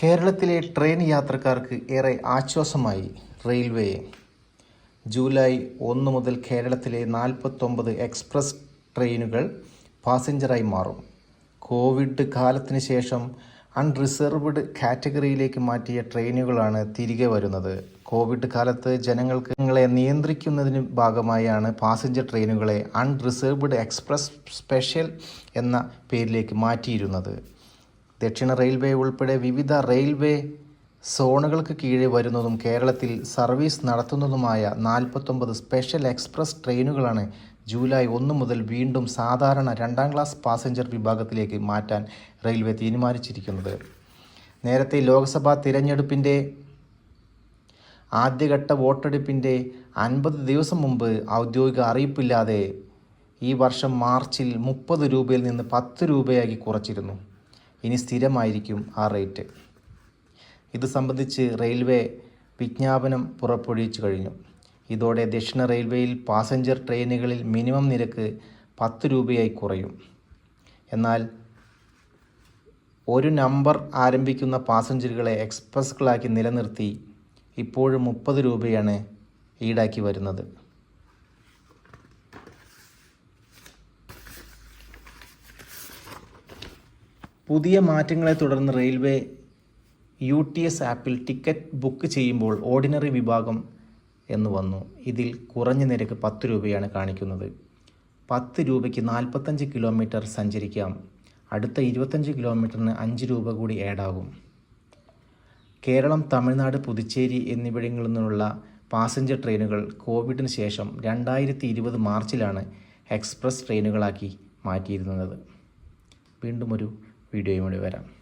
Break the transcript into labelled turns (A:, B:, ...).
A: കേരളത്തിലെ ട്രെയിൻ യാത്രക്കാർക്ക് ഏറെ ആശ്വാസമായി റെയിൽവേ. ജൂലൈ ഒന്ന് മുതൽ കേരളത്തിലെ നാൽപ്പത്തൊമ്പത് എക്സ്പ്രസ് ട്രെയിനുകൾ പാസഞ്ചറായി മാറും. കോവിഡ് കാലത്തിന് ശേഷം അൺറിസർവ്ഡ് കാറ്റഗറിയിലേക്ക് മാറ്റിയ ട്രെയിനുകളാണ് തിരികെ വരുന്നത്. കോവിഡ് കാലത്ത് ജനങ്ങൾക്ക് നിങ്ങളെ നിയന്ത്രിക്കുന്നതിന് ഭാഗമായാണ് പാസഞ്ചർ ട്രെയിനുകളെ അൺറിസർവ്ഡ് എക്സ്പ്രസ് സ്പെഷ്യൽ എന്ന പേരിലേക്ക് മാറ്റിയിരുന്നത്. ദക്ഷിണ റെയിൽവേ ഉൾപ്പെടെ വിവിധ റെയിൽവേ സോണുകൾക്ക് കീഴെ വരുന്നതും കേരളത്തിൽ സർവീസ് നടത്തുന്നതുമായ നാൽപ്പത്തൊമ്പത് സ്പെഷ്യൽ എക്സ്പ്രസ് ട്രെയിനുകളാണ് ജൂലൈ ഒന്ന് മുതൽ വീണ്ടും സാധാരണ രണ്ടാം ക്ലാസ് പാസഞ്ചർ വിഭാഗത്തിലേക്ക് മാറ്റാൻ റെയിൽവേ തീരുമാനിച്ചിരിക്കുന്നത്. നേരത്തെ ലോക്സഭാ തിരഞ്ഞെടുപ്പിന്റെ ആദ്യഘട്ട വോട്ടെടുപ്പിന്റെ അൻപത് ദിവസം മുമ്പ് ഔദ്യോഗിക അറിയിപ്പില്ലാതെ ഈ വർഷം മാർച്ചിൽ മുപ്പത് രൂപയിൽ നിന്ന് പത്ത് രൂപയാക്കി കുറച്ചിരുന്നു. ഇനി സ്ഥിരമായിരിക്കും ആ റേറ്റ്. ഇത് സംബന്ധിച്ച് റെയിൽവേ വിജ്ഞാപനം പുറപ്പെടുവിച്ചു കഴിഞ്ഞു. ഇതോടെ ദക്ഷിണ റെയിൽവേയിൽ പാസഞ്ചർ ട്രെയിനുകളിൽ മിനിമം നിരക്ക് പത്ത് രൂപയായി കുറയും. എന്നാൽ ഒരു നമ്പർ ആരംഭിക്കുന്ന പാസഞ്ചറുകളെ എക്സ്പ്രസ്സുകളാക്കി നിലനിർത്തി ഇപ്പോഴും മുപ്പത് രൂപയാണ് ഈടാക്കി വരുന്നത്. പുതിയ മാറ്റങ്ങളെ തുടർന്ന് റെയിൽവേ യു ടി എസ് ആപ്പിൽ ടിക്കറ്റ് ബുക്ക് ചെയ്യുമ്പോൾ ഓർഡിനറി വിഭാഗം എന്ന് വന്നു. ഇതിൽ കുറഞ്ഞ നിരക്ക് പത്ത് രൂപയാണ് കാണിക്കുന്നത്. പത്ത് രൂപയ്ക്ക് നാൽപ്പത്തഞ്ച് കിലോമീറ്റർ സഞ്ചരിക്കാം. അടുത്ത ഇരുപത്തഞ്ച് കിലോമീറ്ററിന് അഞ്ച് രൂപ കൂടി ആഡാകും. കേരളം തമിഴ്നാട് പുതുച്ചേരി എന്നിവിടങ്ങളിൽ നിന്നുള്ള പാസഞ്ചർ ട്രെയിനുകൾ കോവിഡിന് ശേഷം രണ്ടായിരത്തി ഇരുപത് മാർച്ചിലാണ് എക്സ്പ്രസ് ട്രെയിനുകളാക്കി മാറ്റിയിരുന്നത്. വീണ്ടും ഒരു വീഡിയോയുമായി വരാം.